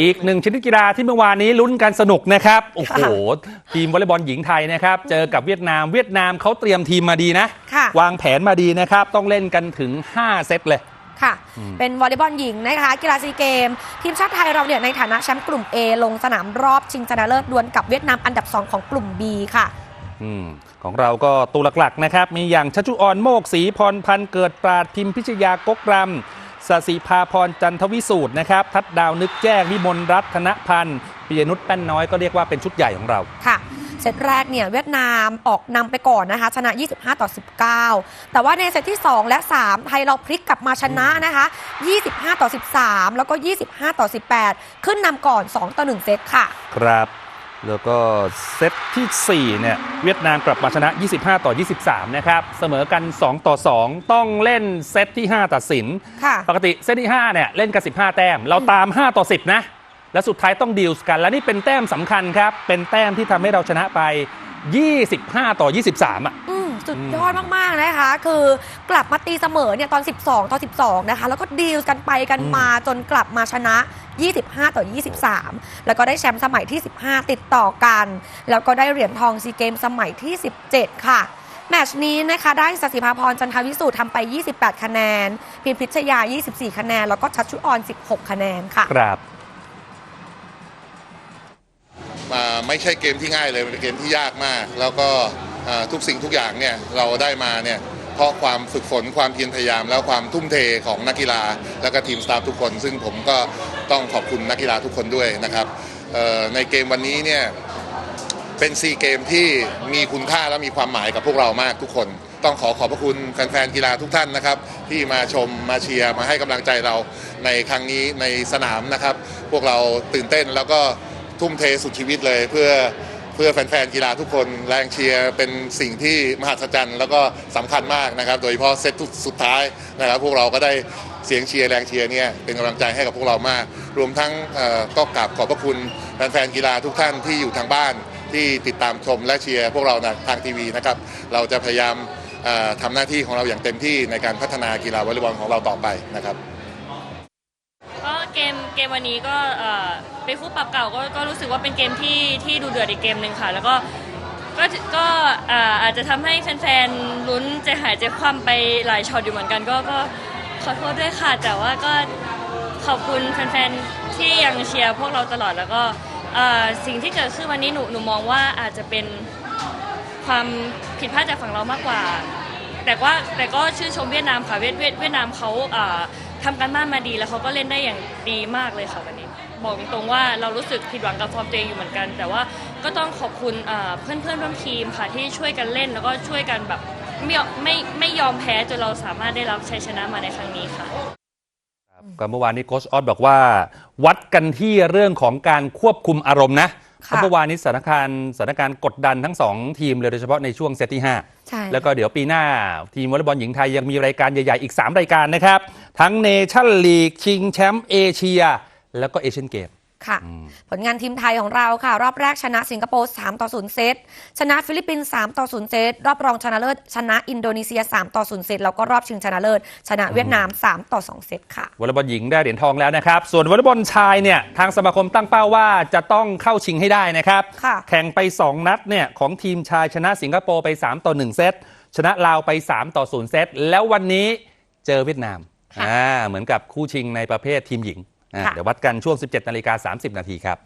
อีกหนึ่งชนิดกีฬาที่เมื่อวานนี้ลุ้นกันสนุกนะครับ โอ้โห ทีมวอลเลย์บอลหญิงไทยนะครับ เจอกับเวียดนามเวียดนามเขาเตรียมทีมมาดีนะค่ะวางแผนมาดีนะครับ ต้องเล่นกันถึง 5 เซตเลยค่ะ เป็นวอลเลย์บอลหญิงนะคะ กีฬาซีเกม ทีมชาติไทยเราเนี่ยในฐานะแชมป์กลุ่ม A ลงสนามรอบชิงชนะเลิศดวลกับเวียดนามอันดับ 2 ของกลุ่ม B ค่ะอืมของเราก็ตัวหลักๆนะครับ มีอย่างชัชุออนโมกศรีพรพันธ์เกิดปราดพิมพิชยากกรำ สศิภาพรจันทวิสูตรนะครับ ทัดดาวนึกแจ้งวิมลรัตนพันธ์ปิยนุชแป้นน้อยก็เรียกว่าเป็นชุดใหญ่ของเราค่ะเซตแรกเนี่ยเวียดนามออกนำไปก่อนนะคะ ชนะ 25 ต่อ 19 แต่ว่าในเซตที่ 2 และ 3 ไทยเราพลิกกลับมาชนะนะคะ 25 ต่อ 13 แล้วก็ 25 ต่อ 18 ขึ้นนำก่อน 2 ต่อ 1 เซตค่ะ ครับ แล้วก็เซตทีสี่ 4 เนี่ยเวียดนามกลับมาชนะ 25 ต่อ 23 นะครับ เสมอกัน 2 ต่อ 2 ต้องเล่นเซตที่ 5 ตัดสินค่ะปกติเซตที่ 5 เนี่ยเล่นกัน 15 แต้ม เราตาม 5 ต่อ 10 นะ แล้วสุดท้ายต้องดีลส์กัน และนี่เป็นแต้มสำคัญครับ เป็นแต้มที่ทำให้เราชนะไป 25 ต่อ 23 อะอืม สุดยอดมาก ๆ นะคะ คือกลับมาตีเสมอเนี่ยตอน 12 ต่อ 12 นะคะ แล้วก็ดีลกันไปกันมาจนกลับมาชนะ 25 ต่อ 23 แล้วก็ได้แชมป์สมัยที่ 15 ติดต่อกัน แล้วก็ได้เหรียญทองซีเกมสมัยที่ 17 ค่ะแมตช์นี้นะคะได้สศิภาพรจันทวิสูตรทำไป 28 คะแนน พิมพิชยา 24 คะแนน แล้วก็ชัชชุออน 16 คะแนนค่ะ ครับอ่าไม่ใช่เกมที่ง่ายเลยเป็นเกมที่ยากมาก แล้วก็อ่า ทุกสิ่งทุกอย่างเนี่ยเราได้มาเนี่ยเพราะความฝึกฝนความเพียรพยายาม แล้วความทุ่มเทของนักกีฬา แล้วก็ทีมสตาฟทุกคน ซึ่งผมก็ต้องขอบคุณนักกีฬาทุกคนด้วยนะครับในเกมวันนี้เนี่ยเป็นซีเกมที่มีคุณค่าและมีความหมายกับพวกเรามากทุกคน ต้องขอขอบพระคุณแฟนๆกีฬาทุกท่านนะครับ ที่มาชมมาเชียร์มาให้กำลังใจเราในครั้งนี้ในสนามนะครับ พวกเราตื่นเต้นแล้วก็ทุ่มเทสุดชีวิตเลยเพื่อ เพื่อแฟนๆกีฬาทุกคนแรงเชียร์เป็นสิ่งที่มหัศจรรย์แล้วก็สำคัญมากนะครับ โดยเฉพาะเซตสุดท้ายนะครับ พวกเราก็ได้เสียงเชียร์แรงเชียร์เนี่ยเป็นกำลังใจให้กับพวกเรามาก รวมทั้งก็กราบขอบพระคุณแฟนๆกีฬาทุกท่านที่อยู่ทางบ้านที่ติดตามชมและเชียร์พวกเรานะทางทีวีนะครับ เราจะพยายามเอ่อทำหน้าที่ของเราอย่างเต็มที่ในการพัฒนากีฬาวอลเลย์บอลของเราต่อไปนะครับ มเกมวันนี้ก็เอ่อเป็นคู่ปรับเก่าก็ก็รู้สึกว่าเป็นเกมที่ที่ดูเดือดอีกเกมหนึ่งค่ะ แล้วก็ก็ก็อ่าอาจจะทำให้แฟนๆลุ้นใจหายใจคว่ำไปหลายช็อตอยู่เหมือนกันก็ก็ขอโทษด้วยค่ะ แต่ว่าก็ขอบคุณแฟนๆที่ยังเชียร์พวกเราตลอดแล้วก็เอ่อสิ่งที่เกิดขึ้นวันนี้หนูหนูมองว่าอาจจะเป็นความผิดพลาดจากฝั่งเรามากกว่า แต่ว่าแต่ก็ชื่นชมเวียดนามค่ะเวียดเวียดเวียดนามเขาอ่า ทำการบ้านมาดีแล้วเขาก็เล่นได้อย่างดีมากเลยค่ะวันนี้ บอกตรงๆว่าเรารู้สึกผิดหวังกับฟอร์มตัวเองอยู่เหมือนกัน แต่ว่าก็ต้องขอบคุณอ่าเพื่อนเพื่อนๆร่วมทีมค่ะที่ช่วยกันเล่นแล้วก็ช่วยกันแบบไม่ยอมไม่ไม่ยอมแพ้จนเราสามารถได้รับชัยชนะมาในครั้งนี้ค่ะ ก็เมื่อวานนี้โค้ชออสบอกว่า วัดกันที่เรื่องของการควบคุมอารมณ์นะ เพค่ะราะเมื่อวานนี้สถานการณ์สถานการณ์กดดันทั้งสองทีมเลยโดยเฉพาะในช่วงเซตที่ 5 ใช่ แล้วก็เดี๋ยวปีหน้า ทีมวอลเลย์บอลหญิงไทยยังมีรายการใหญ่ ๆ อีก 3 รายการนะครับ ทั้งเนชั่นลีกชิงแชมป์เอเชีย แล้วก็เอเชียนเกม ค่ะ ผลงานทีมไทยของเราค่ะ รอบแรกชนะสิงคโปร์ 3 ต่อ 0 เซต ชนะฟิลิปปินส์ 3 ต่อ 0 เซต รอบรองชนะเลิศ ชนะอินโดนีเซีย 3 ต่อ 0 เซต แล้วก็รอบชิงชนะเลิศ ชนะเวียดนาม 3 ต่อ 2 เซตค่ะ วอลเลย์บอลหญิงได้เหรียญทองแล้วนะครับ ส่วนวอลเลย์บอลชายเนี่ย ทางสมาคมตั้งเป้าว่าจะต้องเข้าชิงให้ได้นะครับค่ะแข่งไป 2 นัดเนี่ยของทีมชายชนะสิงคโปร์ไป 3 ต่อ 1 เซต ชนะลาวไป 3 ต่อ 0 เซต แล้ววันนี้เจอเวียดนามค่ะอ่า เหมือนกับคู่ชิงในประเภททีมหญิงอ่าค่ะ เดี๋ยววัดกันช่วง 17นาฬิกา30 นาทีครับ